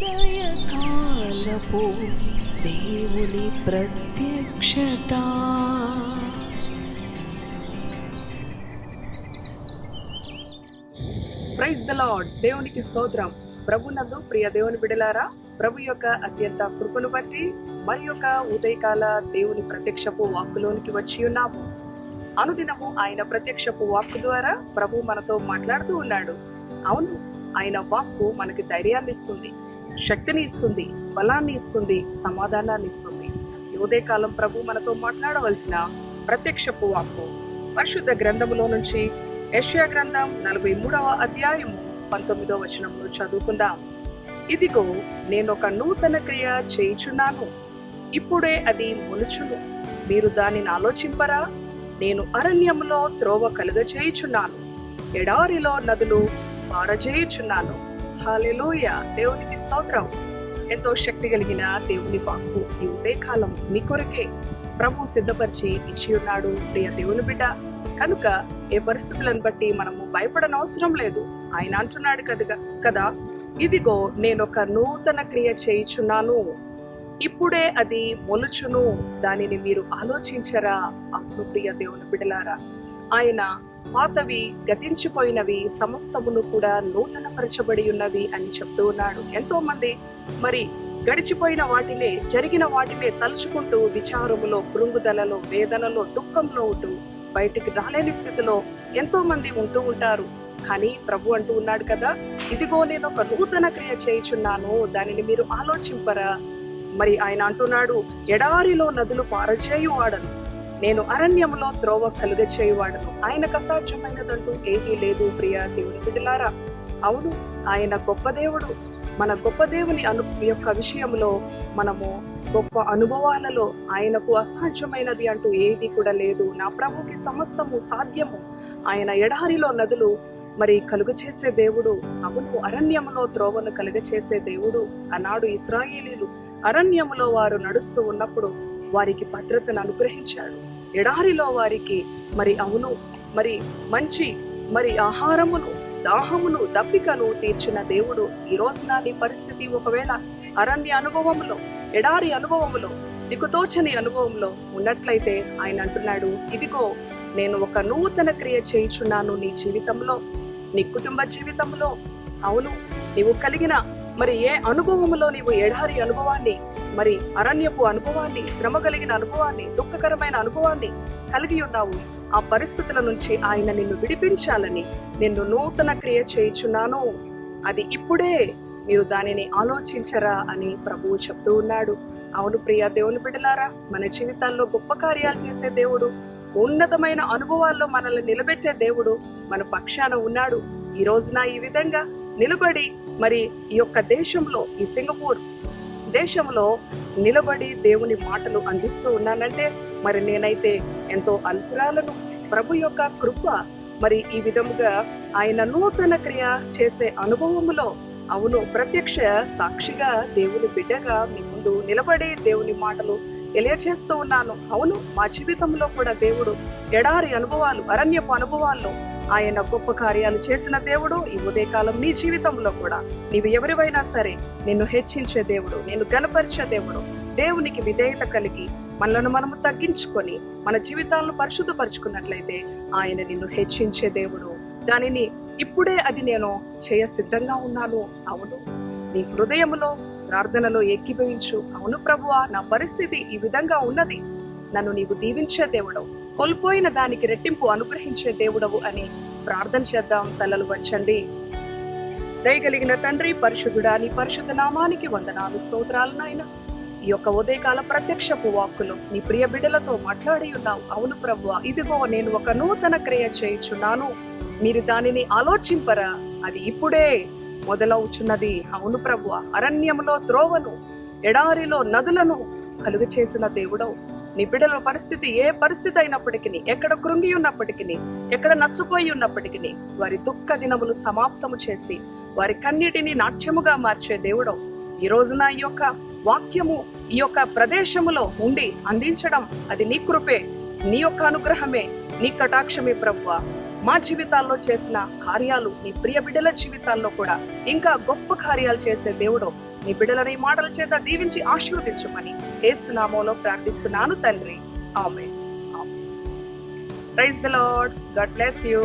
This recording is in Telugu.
ఉదయకాలపు దేవుని ప్రత్యక్షత. ప్రైజ్ ద లార్డ్ దేవునికి స్తోత్రం. ప్రభునందు ప్రియ దేవుని బిడలారా ప్రభు యొక్క అత్యంత కృపను బట్టి మరి యొక్క ఉదయకాల దేవుని ప్రత్యక్షపు వాక్కులోనికి వచ్చి ఉన్నాము. అనుదినము ఆయన ప్రత్యక్షపు వాక్కు ద్వారా ప్రభు మనతో మాట్లాడుతూ ఉన్నాడు. అవును ఆయన వాక్కు మనకి ధైర్యాన్ని ఇస్తుంది శక్తిని ఇస్తుంది బలాన్ని ఇస్తుంది సమాధానాన్ని ఇస్తుంది. ఈ ఉదయకాలం ప్రభు మనతో మాట్లాడవలసిన ప్రత్యక్షపు వాక్కు. పరిశుద్ధ గ్రంథములో నుంచి యష్యా గ్రంథం నలభై మూడవ అధ్యాయము పంతొమ్మిదవ వచనంలో చదువుకుందాం. ఇదిగో నేను ఒక నూతన క్రియ చేయుచున్నాను. ఇప్పుడే అది మొలుచును మీరు దానిని ఆలోచింపరా? నేను అరణ్యములో త్రోవ కలుగ చేయుచున్నాను ఎడారిలో నదులు పారజేయుచున్నాను హాలెలోయ. దేవునికి స్తోత్రం. ఎంతో శక్తి కలిగిన దేవుని వాక్కు ఈ ఉదయకాలం మీ కొరకే ప్రభు సిద్ధపరిచి ఇచ్చి ఉన్నాడు ప్రియ దేవుని బిడ్డ కనుక ఏ పరిస్థితులను బట్టి మనము భయపడనవసరం లేదు. ఆయన అంటున్నాడు కదా కదా ఇదిగో నేను ఒక నూతన క్రియ చేయుచున్నాను. ఇప్పుడే అది మొలుచును. దానిని మీరు ఆలోచించరా? అవును ప్రియ దేవుని బిడలారా ఆయన పాతవి గతించిపోయినవి సమస్తమును కూడా నూతనపరచబడి ఉన్నవి అని చెప్తూ ఉన్నాడు. ఎంతో మంది మరి గడిచిపోయిన వాటినే జరిగిన వాటినే తలుచుకుంటూ విచారములో కృంగుదలలో వేదనలో దుఃఖంలో ఉంటూ బయటికి రాలేని స్థితిలో ఎంతో మంది ఉంటూ ఉంటారు. కానీ ప్రభు అంటూ ఉన్నాడు కదా ఇదిగో నేను ఒక నూతన క్రియ చేయుచున్నాను దానిని మీరు ఆలోచింపరా. మరి ఆయన అంటున్నాడు ఎడారిలో నదులు పారచేయువాడను నేను అరణ్యంలో త్రోవ కలుగ చేయువాడను. ఆయనకు అసాధ్యమైనదంటూ ఏదీ లేదు ప్రియా దేవుని బిడ్డలారా. అవును ఆయన గొప్ప దేవుడు. మన గొప్ప దేవుని అను యొక్క విషయంలో మనము గొప్ప అనుభవాలలో ఆయనకు అసాధ్యమైనది అంటూ ఏది కూడా లేదు. నా ప్రభుకి సమస్తము సాధ్యము. ఆయన ఎడారిలో నదులు మరి కలుగు చేసే దేవుడు. అవును అరణ్యములో త్రోవను కలుగ చేసే దేవుడు. అన్నాడు ఇస్రాయేలీలు అరణ్యములో వారు నడుస్తూ ఉన్నప్పుడు వారికి భద్రతను అనుగ్రహించాడు. ఎడారిలో వారికి మరి అవును మరి మంచి మరి ఆహారమును దాహమును దప్పికను తీర్చిన దేవుడు ఈ రోజున నీ పరిస్థితి ఒకవేళ అరణ్య అనుభవములో ఎడారి అనుభవంలో దిక్కుతోచని అనుభవంలో ఉన్నట్లయితే ఆయన అంటున్నాడు ఇదిగో నేను ఒక నూతన క్రియ చేయుచున్నాను నీ జీవితంలో నీ కుటుంబ జీవితంలో. అవును నీవు కలిగిన మరి ఏ అనుభవములో నీవు ఎడారి అనుభవాన్ని మరి అరణ్యపు అనుభవాన్ని శ్రమ కలిగిన అనుభవాన్ని దుఃఖకరమైన అనుభవాన్ని కలిగి ఉన్నావు. ఆ పరిస్థితుల నుంచి ఆయన నిన్ను విడిపించాలని నిన్ను నూతన క్రియ చేయుచున్నాను. అది ఇప్పుడే మీరు దానిని ఆలోచించరా అని ప్రభువు చెప్తూ ఉన్నాడు. అవును ప్రియ దేవుని బిడలారా మన జీవితాల్లో గొప్ప కార్యాలు చేసే దేవుడు ఉన్నతమైన అనుభవాల్లో మనల్ని నిలబెట్టే దేవుడు మన పక్షాన ఉన్నాడు. ఈ రోజున ఈ విధంగా నిలబడి మరి ఈ యొక్క దేశంలో ఈ సింగపూర్ దేశంలో నిలబడి దేవుని మాటలు అందిస్తూ ఉన్నానంటే మరి నేనైతే ఎంతో అల్పురాలను ప్రభు యొక్క కృప మరి ఈ విధముగా ఆయన నూతన క్రియ చేసే అనుభవములో అవును ప్రత్యక్ష సాక్షిగా దేవుని బిడ్డగా మీ ముందు నిలబడి దేవుని మాటలు తెలియచేస్తూ ఉన్నాను. అవును మా జీవితంలో కూడా దేవుడు ఎడారి అనుభవాలు అరణ్యపు అనుభవాల్లో ఆయన గొప్ప కార్యాలు చేసిన దేవుడు ఈ ఉదయకాలం నీ జీవితంలో కూడా. నీవు ఎవరివైనా సరే నిన్ను హెచ్చించే దేవుడు నేను గనపరిచే దేవుడు. దేవునికి విధేయత కలిగి మనలను మనము తగ్గించుకొని మన జీవితాలను పరిశుద్ధపరుచుకున్నట్లయితే ఆయన నిన్ను హెచ్చించే దేవుడు. దానిని ఇప్పుడే అది నేను చేయ సిద్ధంగా ఉన్నాను. అవును నీ హృదయములో ప్రార్థనలో ఎక్కిపోయించు అవును ప్రభువా నా పరిస్థితి ఈ విధంగా ఉన్నది. నన్ను నీవు దీవించే దేవుడవు. కోల్పోయిన దానికి రెట్టింపు అనుగ్రహించే దేవుడవు అని ప్రార్థన చేద్దాం. తలలు వచ్చండి దయగలిగిన తండ్రి పరిశుద్ధుడా నీ పరిశుద్ధ నామానికి వందనాలు స్తోత్రాలు నాయన. ఈ యొక్క ఉదయకాల ప్రత్యక్షపు వాక్కులు నీ ప్రియ బిడ్డలతో మాట్లాడి ఉన్నావు. అవును ప్రభువ ఇదిగో నేను ఒక నూతన క్రియ చేయుచున్నాను. మీరు దానిని ఆలోచింపరా. అది ఇప్పుడే. మొదలవుచున్నది. అవును ప్రభువ అరణ్యములో త్రోవను ఎడారిలో నదులను కలుగ చేసిన దేవుడవు. నీ బిడ్డల పరిస్థితి ఏ పరిస్థితి అయినప్పటికీ ఎక్కడ కృంగి ఉన్నప్పటికీ ఎక్కడ నష్టపోయి ఉన్నప్పటికీ వారి దుఃఖ దినములు సమాప్తము చేసి వారి కన్నిటిని నాట్యముగా మార్చే దేవుడవు. ఈ రోజున ఈ యొక్క వాక్యము ఈ యొక్క ప్రదేశములో ఉండి అందించడం అది నీ కృపే నీ యొక్క అనుగ్రహమే నీ కటాక్షమే ప్రభువ మా జీవితాల్లో చేసిన కార్యాలు నీ ప్రియ బిడ్డల జీవితాల్లో కూడా ఇంకా గొప్ప కార్యాలు చేసే దేవుడు. నీ బిడ్డలని మాటల చేత దీవించి ఆశీర్వదించమని ఏసునామోలో ప్రార్థిస్తున్నాను తండ్రి. ఆమె praise the Lord God bless you.